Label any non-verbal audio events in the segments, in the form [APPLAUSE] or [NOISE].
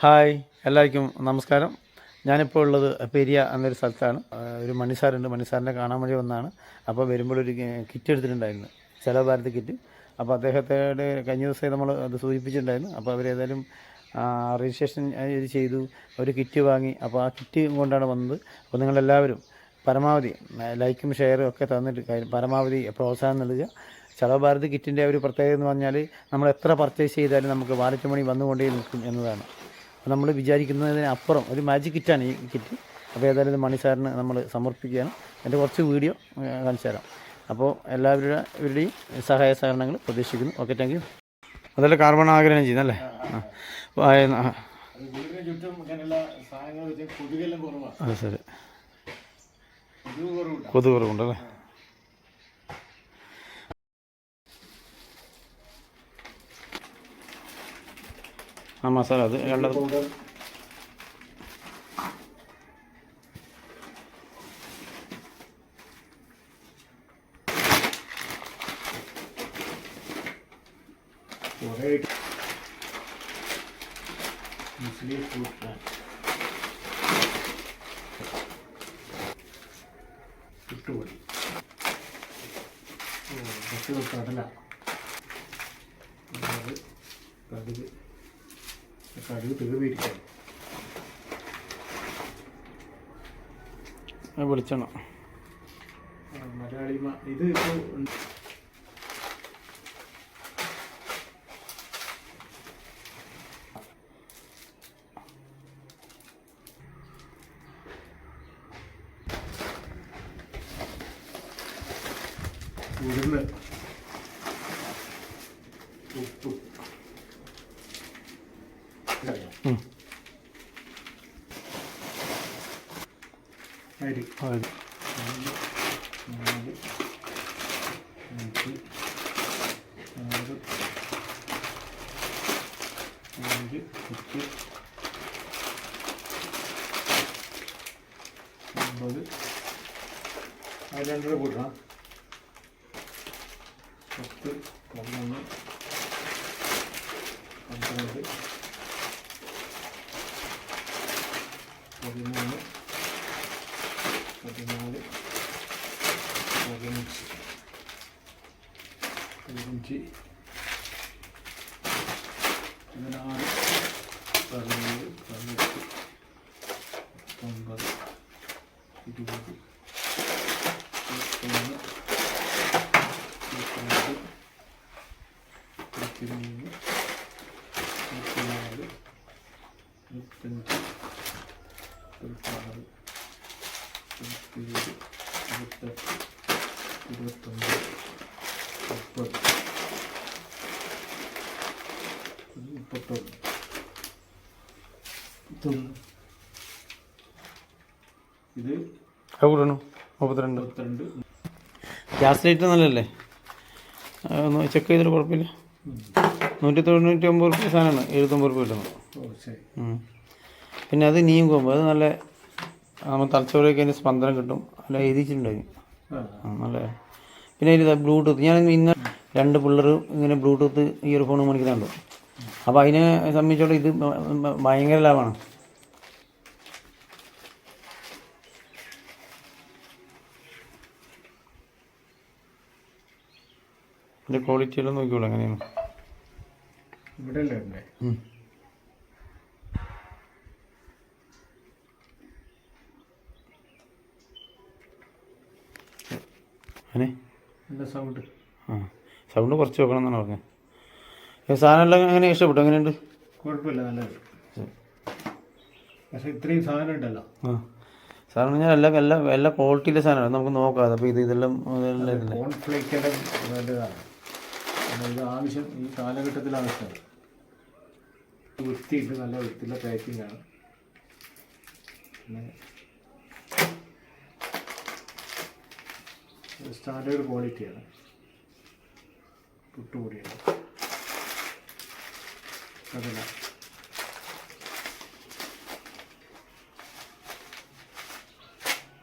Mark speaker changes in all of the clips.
Speaker 1: Hi എല്ലാവർക്കും നമസ്കാരം. ഞാനിപ്പോൾ ഉള്ളത് പെരിയ എന്നൊരു സ്ഥലത്താണ്. ഒരു മണിസാറുണ്ട്. മണിസാറിനെ കാണാൻ വേണ്ടി വന്നാണ്. അപ്പോൾ വരുമ്പോൾ ഒരു കിറ്റ് എടുത്തിട്ടുണ്ടായിരുന്നു. ചെലവ് ഭാരത് കിറ്റ് അപ്പോൾ അദ്ദേഹത്തോട് കഴിഞ്ഞ ദിവസം നമ്മൾ അത് സൂചിപ്പിച്ചിട്ടുണ്ടായിരുന്നു. അപ്പോൾ അവരേതായാലും രജിസ്ട്രേഷൻ ഇത് ചെയ്തു. ഒരു കിറ്റ് വാങ്ങി. അപ്പോൾ ആ കിറ്റ് കൊണ്ടാണ് വന്നത്. അപ്പോൾ നിങ്ങളെല്ലാവരും പരമാവധി ലൈക്കും ഷെയറും ഒക്കെ തന്നിട്ട് പരമാവധി പ്രോത്സാഹനം നൽകുക. ചെലവ് ഭാരത് കിറ്റിന്റെ ഒരു പ്രത്യേകത എന്ന് പറഞ്ഞാൽ നമ്മൾ എത്ര പർച്ചേസ് ചെയ്താലും നമുക്ക് വാലറ്റ് മണി വന്നുകൊണ്ടേ നിൽക്കും എന്നതാണ്. നമ്മൾ വിചാരിക്കുന്നതിന് അപ്പുറം ഒരു മാജിക് കിറ്റാണ് ഈ കിറ്റ് അപ്പോൾ ഏതായാലും ഇത് മണി സാറിന് നമ്മൾ സമർപ്പിക്കുകയാണ്. എന്റെ കുറച്ച് വീഡിയോ കാണിച്ചു തരാം. അപ്പോൾ എല്ലാവരുടെ ഇവരുടെയും സഹായ സഹകരണങ്ങൾ പ്രതീക്ഷിക്കുന്നു. ഓക്കെ താങ്ക് യു അതല്ല കാർബൺ ആഗ്രഹം ചെയ്യുന്നല്ലേ ആ. ആ.
Speaker 2: ചുറ്റും ഇങ്ങനെയുള്ള സാധനങ്ങൾ വെച്ച് കൊതുകെല്ലാം കുറവാണ്
Speaker 1: അത് ശരി
Speaker 2: കൊതുക് കുറവില്ല
Speaker 1: കൊതു കുറവുണ്ടല്ലേ ആ മസാല അത്
Speaker 2: ഇട്ടുപൊടി കുറച്ച് കടല കടുക്. കടുക് തീർന്നിരിക്കണം
Speaker 1: അത് വെളിച്ചെണ്ണ.
Speaker 2: മലയാളി ഇത് ഇപ്പോൾ ഉഴുന്ന്. ഉപ്പ്. ഇതറിയാം.
Speaker 1: ഉം.
Speaker 2: അരി
Speaker 1: അത്
Speaker 2: ഒന്ന്, നാല്, അഞ്ച്, ആറ്, ഏഴ്, എട്ട്, ഒമ്പത് അത് രണ്ടര കൂട്ടണം പത്ത് പതിനൊന്ന് പന്ത്രണ്ട് പതിനാല്. പതിനഞ്ച് പതിനഞ്ച് പതിനാറ് പതിനേഴ് പതിനെട്ട് പത്തൊമ്പത് ഇരുപത് ഇരുപത്തൊന്ന് ഇരുപത്തിരണ്ട് ഇരുപത്തിമൂന്ന് ഇരുപത്തിനാല് ഇരുപത്തഞ്ച് ഇരുപത്തിയേഴ് ഇരുപത്തെട്ട് ഇരുപത്തൊമ്പത്. മുപ്പത് മുപ്പത്തൊന്ന് മുപ്പത്തൊന്ന് ഇത്
Speaker 1: കൂടണു മുപ്പത്തിരണ്ട്.
Speaker 2: മുപ്പത്തിരണ്ട്.
Speaker 1: ഗ്യാസ് റേറ്റ് നല്ലല്ലേ ഒന്ന് ചെക്ക് ചെയ്തിട്ട് കുഴപ്പമില്ല. നൂറ്റി തൊണ്ണൂറ്റി ഒമ്പത് റുപ്യ സാധനമാണ് എഴുപത്തൊമ്പത് റുപ്യ കിട്ടുന്നു
Speaker 2: ഓ ശരി.
Speaker 1: പിന്നെ അത് നീങ്ങുമ്പോൾ കൊമ്പ് അത് നല്ല നമ്മൾ തലച്ചോറൊക്കെ അതിന് സ്പന്ദനം കിട്ടും.
Speaker 2: അല്ല
Speaker 1: എഴുതിച്ചിട്ടുണ്ടായിരുന്നു നല്ല. പിന്നെ ഇത് ബ്ലൂടൂത്ത്. ഞാൻ ഇന്ന് രണ്ട് പിള്ളേർ ഇങ്ങനെ ബ്ലൂടൂത്ത് ഇയർഫോൺ മേടിക്കുന്നുണ്ട്. അപ്പോൾ അതിനെ സംബന്ധിച്ചോളം ഇത് ഭയങ്കര ലാഭമാണ് ഇതിന്റെ ക്വാളിറ്റി എല്ലാം നോക്കിക്കോളൂ എങ്ങനെയാണ്.
Speaker 2: ഇവിടെ അല്ലേ
Speaker 1: ഉം.
Speaker 2: സൗണ്ട്
Speaker 1: ആ സൗണ്ട് കുറച്ച് വെക്കണം എന്നാണ് പറഞ്ഞത് ഈ സാധനം എല്ലാം എങ്ങനെ ഇഷ്ടപ്പെട്ടു? എങ്ങനെയുണ്ട്?
Speaker 2: കുഴപ്പമില്ല നല്ലത്. പക്ഷേ ഇത്രയും സാധനം ഉണ്ടല്ലോ.
Speaker 1: ആ സാധനം പറഞ്ഞാൽ എല്ലാ എല്ലാ എല്ലാ ക്വാളിറ്റിയിലെ സാധനമാണ്. നമുക്ക് നോക്കാം അപ്പോൾ ഇത് ഇതെല്ലാം
Speaker 2: കോൺഫ്ലേക്കെല്ലാം നല്ലതാണ്. ഇത് ആവശ്യം ഈ കാലഘട്ടത്തിൽ ആവശ്യമാണ് വൃത്തിയിട്ട് നല്ല വൃത്തിയുള്ള പാക്കിംഗ് ആണ്. പിന്നെ സ്റ്റാൻഡേർഡ് ക്വാളിറ്റിയാണ് പുട്ടുപൊടിയാണ് കടല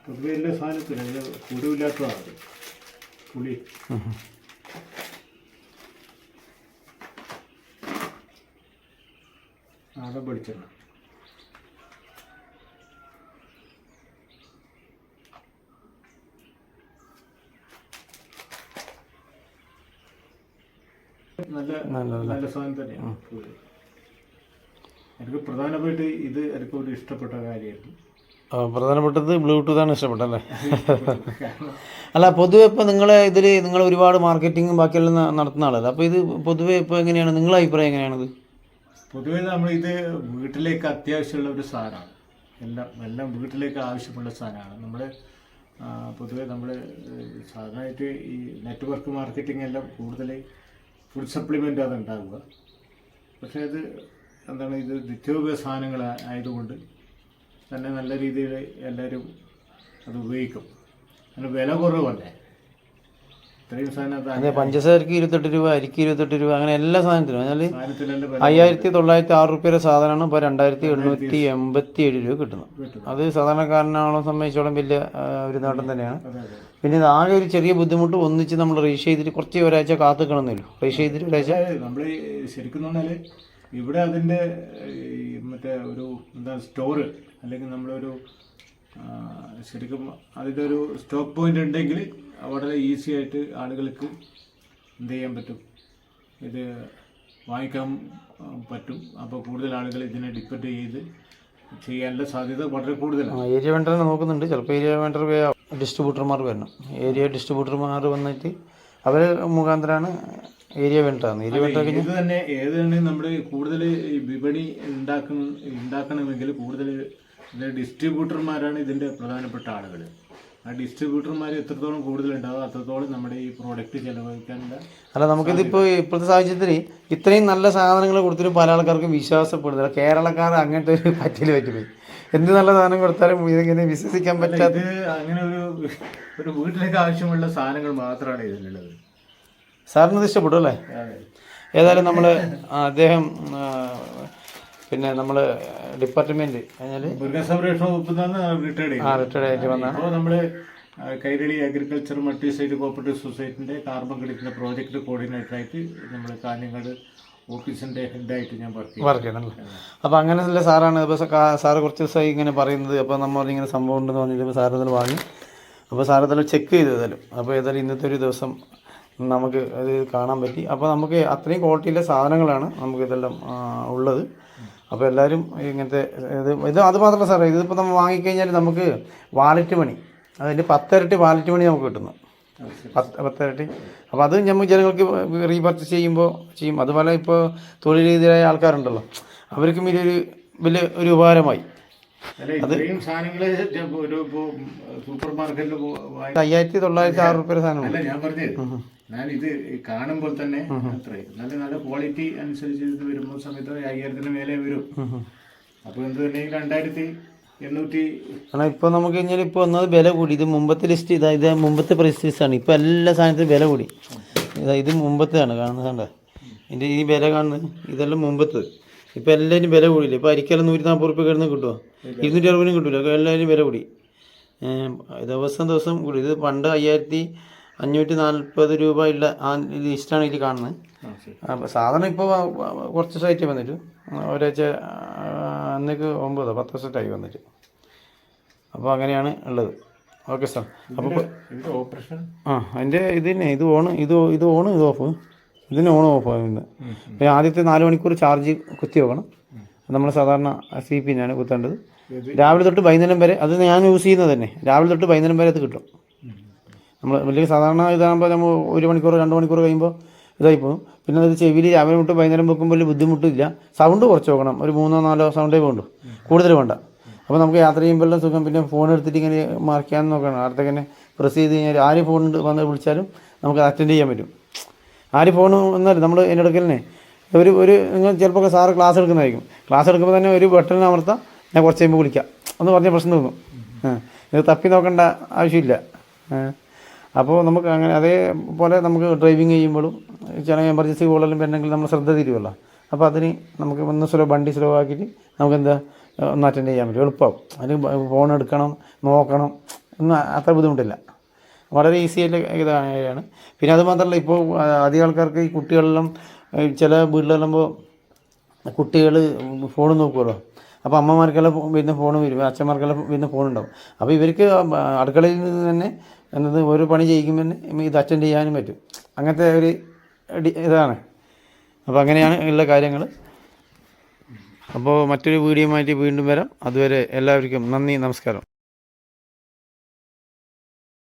Speaker 2: പൊതുവെ എല്ലാ സാധനത്തിനും ഇത് കുരുവില്ലാത്തതാണ്. പുളി. നാടൻ വെളിച്ചെണ്ണ. നല്ല നല്ല സാധനം തന്നെയാണ് പൂരി. എനിക്ക് പ്രധാനമായിട്ട് ഇത് എനിക്ക് ഒരു ഇഷ്ടപ്പെട്ട കാര്യമായിരുന്നു.
Speaker 1: പ്രധാനപ്പെട്ടത് ബ്ലൂടൂത്താണ് ഇഷ്ടപ്പെട്ടല്ലേ [LAUGHS] അല്ല പൊതുവെ ഇപ്പോൾ നിങ്ങൾ ഇതിൽ നിങ്ങൾ ഒരുപാട് മാർക്കറ്റിങ്ങും ബാക്കിയെല്ലാം നടത്തുന്ന ആളല്ലേ? അപ്പോൾ ഇത് പൊതുവെ ഇപ്പോൾ എങ്ങനെയാണ്? നിങ്ങളെ അഭിപ്രായം എങ്ങനെയാണത്
Speaker 2: പൊതുവെ നമ്മൾ ഇത് വീട്ടിലേക്ക് അത്യാവശ്യമുള്ള ഒരു സാധനമാണ്. എല്ലാം എല്ലാം വീട്ടിലേക്ക് ആവശ്യമുള്ള സാധനമാണ്. നമ്മൾ പൊതുവെ നമ്മൾ സാധാരണയായിട്ട് ഈ നെറ്റ്വർക്ക് മാർക്കറ്റിംഗ് എല്ലാം കൂടുതൽ ഫുഡ് സപ്ലിമെന്റ് ആണ് ഉണ്ടാവുക പക്ഷേ അത് എന്താണ് ഇത് നിത്യോപയോഗ സാധനങ്ങൾ ആയതുകൊണ്ട് തന്നെ നല്ല രീതിയിൽ എല്ലാവരും അത് ഉപയോഗിക്കും. അതിന് വില കുറവല്ലേ? അത്
Speaker 1: പഞ്ചസാരക്ക് ഇരുപത്തെട്ട് രൂപ അരിക്ക് ഇരുപത്തെട്ട് രൂപ അങ്ങനെ എല്ലാ സാധനത്തിനും. എന്നാൽ അയ്യായിരത്തി തൊള്ളായിരത്തി ആറ് റുപ്യയുടെ സാധനമാണ് ഇപ്പോൾ രണ്ടായിരത്തി എണ്ണൂറ്റി എൺപത്തി ഏഴ് രൂപ കിട്ടുന്നത്. അത് സാധാരണക്കാരനാണോ സംബന്ധിച്ചോളം വലിയ ഒരു നേട്ടം തന്നെയാണ്. പിന്നെ ഇത് ആകെ ഒരു ചെറിയ ബുദ്ധിമുട്ട് ഒന്നിച്ച് നമ്മൾ രജിസ്റ്റർ ചെയ്തിട്ട് കുറച്ച് ഒരാഴ്ച കാത്തുക്കണമെന്നില്ല. രജിസ്റ്റർ ചെയ്തിട്ട് ഒരാഴ്ച
Speaker 2: നമ്മൾ ശരിക്കും ഇവിടെ അതിന്റെ മറ്റേ ഒരു എന്താ സ്റ്റോറ് അല്ലെങ്കിൽ നമ്മളൊരു ശരിക്കും അതിന്റെ ഒരു സ്റ്റോക്ക് പോയിന്റ് ഉണ്ടെങ്കിൽ വളരെ ഈസി ആയിട്ട് ആളുകൾക്ക് എന്ത് ചെയ്യാൻ പറ്റും? ഇത് വാങ്ങിക്കാൻ പറ്റും. അപ്പോൾ കൂടുതൽ ആളുകൾ ഇതിനെ ഡിപ്പെൻഡ് ചെയ്ത് ചെയ്യാനുള്ള സാധ്യത വളരെ കൂടുതലാണ്.
Speaker 1: ഏരിയ വെണ്ടറിനെ നോക്കുന്നുണ്ട്. ചിലപ്പോൾ ഏരിയ വെണ്ടർ ഡിസ്ട്രിബ്യൂട്ടർമാർ വരണം. ഏരിയ ഡിസ്ട്രിബ്യൂട്ടർമാർ വന്നിട്ട് അവർ മുഖാന്തരമാണ് ഏരിയ വെണ്ടറാണ് ഏരിയ വെണ്ടർ
Speaker 2: ഇത് തന്നെ ഏത് തന്നെ നമ്മൾ കൂടുതൽ വിപണി ഉണ്ടാക്കുന്ന ഉണ്ടാക്കണമെങ്കിൽ കൂടുതൽ ഡിസ്ട്രിബ്യൂട്ടർമാരാണ് ഇതിന്റെ പ്രധാനപ്പെട്ട ആളുകൾ ആ ഡിസ്ട്രിബ്യൂട്ടർമാർ എത്രത്തോളം കൂടുതലുണ്ടാവും അത്രത്തോളം നമ്മുടെ ഈ പ്രോഡക്റ്റ് ചെലവഴിക്കാനുള്ള
Speaker 1: അല്ല നമുക്കിതിപ്പോൾ ഇപ്പോഴത്തെ സാഹചര്യത്തിൽ ഇത്രയും നല്ല സാധനങ്ങൾ കൊടുത്തിട്ട് പല ആൾക്കാർക്കും വിശ്വാസപ്പെടുന്നില്ല കേരളക്കാർ അങ്ങനത്തെ ഒരു പറ്റില്ല പറ്റിപ്പോയി. എന്ത് നല്ല സാധനം കൊടുത്താലും ഇതിങ്ങനെ വിശ്വസിക്കാൻ പറ്റാത്ത
Speaker 2: ഇത് അങ്ങനെ ഒരു [LAUGHS] ഒരു വീട്ടിലേക്ക് ആവശ്യമുള്ള സാധനങ്ങൾ മാത്രമാണ് ഇതിലുള്ളത്.
Speaker 1: സാറിന് ഇത് ഇഷ്ടപ്പെട്ടു അല്ലേ? ഏതായാലും നമ്മൾ [LAUGHS] അദ്ദേഹം ആ, പിന്നെ നമ്മൾ ഡിപ്പാർട്ട്മെന്റ്
Speaker 2: മൃഗസംരക്ഷണ വകുപ്പിൽ റിട്ടയർഡ്
Speaker 1: ആ റിട്ടയർഡ് ആയിട്ട്
Speaker 2: നമ്മൾ Kairali agriculture multi state cooperative സൊസൈറ്റിന്റെ carbon ക്രെഡിറ്റിന്റെ പ്രോജക്റ്റ് കോർഡിനേറ്ററായിട്ട് നമ്മൾ കാഞ്ഞങ്ങാട് ഓഫീസിന്റെ ഹെഡായിട്ട് ഞാൻ വർക്ക്
Speaker 1: ചെയ്യുന്നുണ്ട്. അപ്പോൾ അങ്ങനെയുള്ള സാറാണ്. ഇപ്പോൾ സാറ് കുറച്ച് ദിവസമായി ഇങ്ങനെ പറയുന്നത്. അപ്പോൾ നമ്മൾ ഇങ്ങനെ സംഭവം ഉണ്ടെന്ന് പറഞ്ഞിട്ട് സാർ ഇതിൽ വാങ്ങി. അപ്പോൾ സാർ ഇതെല്ലാം ചെക്ക് ചെയ്ത് തരും അപ്പോൾ ഏതായാലും ഇന്നത്തെ ഒരു ദിവസം നമുക്ക് അത് കാണാൻ പറ്റി. അപ്പോൾ നമുക്ക് അത്രയും ക്വാളിറ്റിയിലെ സാധനങ്ങളാണ് നമുക്ക് ഇതെല്ലാം ഉള്ളത്. അപ്പോൾ എല്ലാവരും ഇങ്ങനത്തെ ഇത് ഇത് അത് മാത്രമല്ല സാറേ ഇതിപ്പോൾ നമ്മൾ വാങ്ങിക്കഴിഞ്ഞാൽ നമുക്ക് വാലറ്റ് മണി അതിന്റെ പത്തരട്ടി വാലറ്റ് മണി നമുക്ക് കിട്ടുന്നു. പത്ത് പത്തരട്ടി. അപ്പോൾ അത് നമ്മൾ ജനങ്ങൾക്ക് റീപർച്ചേസ് ചെയ്യുമ്പോൾ ചെയ്യും. അതുപോലെ ഇപ്പോൾ തൊഴിൽ രീതിയിലായ ആൾക്കാരുണ്ടല്ലോ അവർക്കും ഇതൊരു വലിയ ഒരു ഉപകാരമായി.
Speaker 2: ഒരു സൂപ്പർ മാർക്കറ്റിൽ
Speaker 1: അയ്യായിരത്തി തൊള്ളായിരത്തി ആറ് റുപ്യ സാധനം
Speaker 2: അല്ല ഞാൻ പറഞ്ഞത് ഞാൻ ഇത് കാണുമ്പോൾ തന്നെ അത്രയും നല്ല നല്ല ക്വാളിറ്റി അനുസരിച്ച് ഇത് വരുമ്പോൾ സമയത്ത് അയ്യായിരത്തിന് മേലെ വരും. അപ്പോൾ എന്ത് തന്നെ രണ്ടായിരത്തി എണ്ണൂറ്റി
Speaker 1: കാരണം ഇപ്പോൾ നമുക്ക് കഴിഞ്ഞാൽ ഇപ്പോൾ ഒന്നത് വില കൂടി. ഇത് മുമ്പത്തെ ലിസ്റ്റ് ഇതാ ഇത് മുമ്പത്തെ പ്രൈസ് ആണ്. ഇപ്പോൾ എല്ലാ സാധനത്തിനും വില കൂടി. ഇതാ ഇത് മുമ്പത്തെയാണ് കാണുന്നത് കണ്ടേ? ഇതിന്റെ ഈ വില കാണുന്നത് ഇതെല്ലാം മുമ്പത്തത്. ഇപ്പോൾ എല്ലാവരും വില കൂടിയില്ല? ഇപ്പോൾ അരിക്കെല്ലാം നൂറ്റി നാൽപ്പത് റുപ്യ കിടന്ന് കിട്ടുമോ ഇരുന്നൂറ്റി അറുപതിനും കിട്ടില്ല എല്ലാവരും വില കൂടി. ദിവസം ദിവസം കൂടി. ഇത് പണ്ട് അയ്യായിരത്തി അഞ്ഞൂറ്റി നാൽപ്പത് രൂപ ഉള്ള ആ ലിസ്റ്റാണ് ഇതിൽ കാണുന്നത്. അപ്പോൾ സാധനം ഇപ്പോൾ കുറച്ച് സൈറ്റ് വന്നിട്ട്. ഒരാഴ്ച അന്നേക്ക് ഒമ്പതോ പത്ത് സെറ്റായി വന്നിട്ട്. അപ്പോൾ അങ്ങനെയാണ് ഉള്ളത്. ഓക്കെ സാർ അപ്പോൾ
Speaker 2: ഓപ്പറേഷൻ
Speaker 1: ആ അതിന്റെ ഇത് തന്നെ. ഇത് ഓൺ ഇത് ഇത് ഓണ് ഇത് ഓഫ് ഇതിന് ഓൺ ഓഫ് ആകുന്നത് പിന്നെ ആദ്യത്തെ നാല് മണിക്കൂർ ചാർജ് കുത്തി വെക്കണം. നമ്മൾ സാധാരണ സി പിന്നാണ് കുത്തേണ്ടത്. രാവിലെ തൊട്ട് വൈകുന്നേരം വരെ അത് ഞാൻ യൂസ് ചെയ്യുന്നത് തന്നെ. രാവിലെ തൊട്ട് വൈകുന്നേരം വരെ അത് കിട്ടും. നമ്മൾ വലിയ സാധാരണ ഇതാകുമ്പോൾ നമ്മൾ ഒരു മണിക്കൂർ രണ്ട് മണിക്കൂർ കഴിയുമ്പോൾ ഇതായി പോകും. പിന്നെ അത് ചെവിയിൽ രാവിലെ തൊട്ട് വൈകുന്നേരം വെക്കുമ്പോൾ വലിയ ബുദ്ധിമുട്ടില്ല. സൗണ്ട് കുറച്ച് വെക്കണം. ഒരു മൂന്നോ നാലോ സൗണ്ടേ വേണ്ടു കൂടുതൽ വേണ്ട. അപ്പോൾ നമുക്ക് യാത്ര ചെയ്യുമ്പോഴെല്ലാം സുഖം. പിന്നെ ഫോൺ എടുത്തിട്ട് ഇങ്ങനെ മാർക്ക് ചെയ്യാൻ നോക്കണം. അടുത്തൊക്കെ പ്രസ് ചെയ്ത് കഴിഞ്ഞാൽ ആര് ഫോൺ വന്ന് വിളിച്ചാലും നമുക്ക് അറ്റൻഡ് ചെയ്യാൻ പറ്റും. ആര് ഫോൺ വന്നാലും നമ്മൾ എന്റെ അടുക്കലിനെ ഒരു ഒരു നിങ്ങൾ ചിലപ്പോൾ സാറ് ക്ലാസ് എടുക്കുന്നതായിരിക്കും. ക്ലാസ് എടുക്കുമ്പോൾ തന്നെ ഒരു ബട്ടൺ അമർത്താം. ഞാൻ കുറച്ച് കഴിയുമ്പോൾ വിളിക്കാം. എന്ന് പറഞ്ഞ പ്രശ്നം തോന്നും ഇത് തപ്പി നോക്കേണ്ട ആവശ്യമില്ല. അപ്പോൾ നമുക്ക് അങ്ങനെ അതേപോലെ നമുക്ക് ഡ്രൈവിങ് ചെയ്യുമ്പോഴും ചില എമർജൻസി കോളെല്ലാം വരണമെങ്കിൽ നമ്മൾ ശ്രദ്ധ തിരുവല്ലോ. അപ്പോൾ അതിന് നമുക്ക് ഒന്ന് സ്ലോ വണ്ടി സ്ലോ ആക്കിയിട്ട് നമുക്ക് എന്താ ഒന്ന് അറ്റൻഡ് ചെയ്യാൻ പറ്റും. എളുപ്പമാവും അതിന് ഫോൺ എടുക്കണം നോക്കണം. ഒന്നും അത്ര ബുദ്ധിമുട്ടില്ല. വളരെ ഈസി ആയിട്ട് ഇതാണ് പിന്നെ അത് മാത്രമല്ല ഇപ്പോൾ അധികം ആൾക്കാർക്ക് ഈ കുട്ടികളെല്ലാം ചില വീട്ടിലെല്ലാം കുട്ടികൾ ഫോൺ നോക്കുമല്ലോ അപ്പോൾ അമ്മമാർക്കെല്ലാം വരുന്ന ഫോൺ വരും അച്ഛന്മാർക്കെല്ലാം പിന്നെ ഫോൺ ഉണ്ടാവും. അപ്പോൾ ഇവർക്ക് അടുക്കളയിൽ നിന്ന് തന്നെ എന്നത് ഒരു പണി ചെയ്യിക്കുമ്പോൾ തന്നെ ഇത് അറ്റൻഡ് ചെയ്യാനും പറ്റും. അങ്ങനത്തെ ഒരു ഇതാണ്. അപ്പോൾ അങ്ങനെയാണ് ഉള്ള കാര്യങ്ങൾ. അപ്പോൾ മറ്റൊരു വീഡിയോ വീണ്ടും വരാം. അതുവരെ എല്ലാവർക്കും നന്ദി നമസ്കാരം.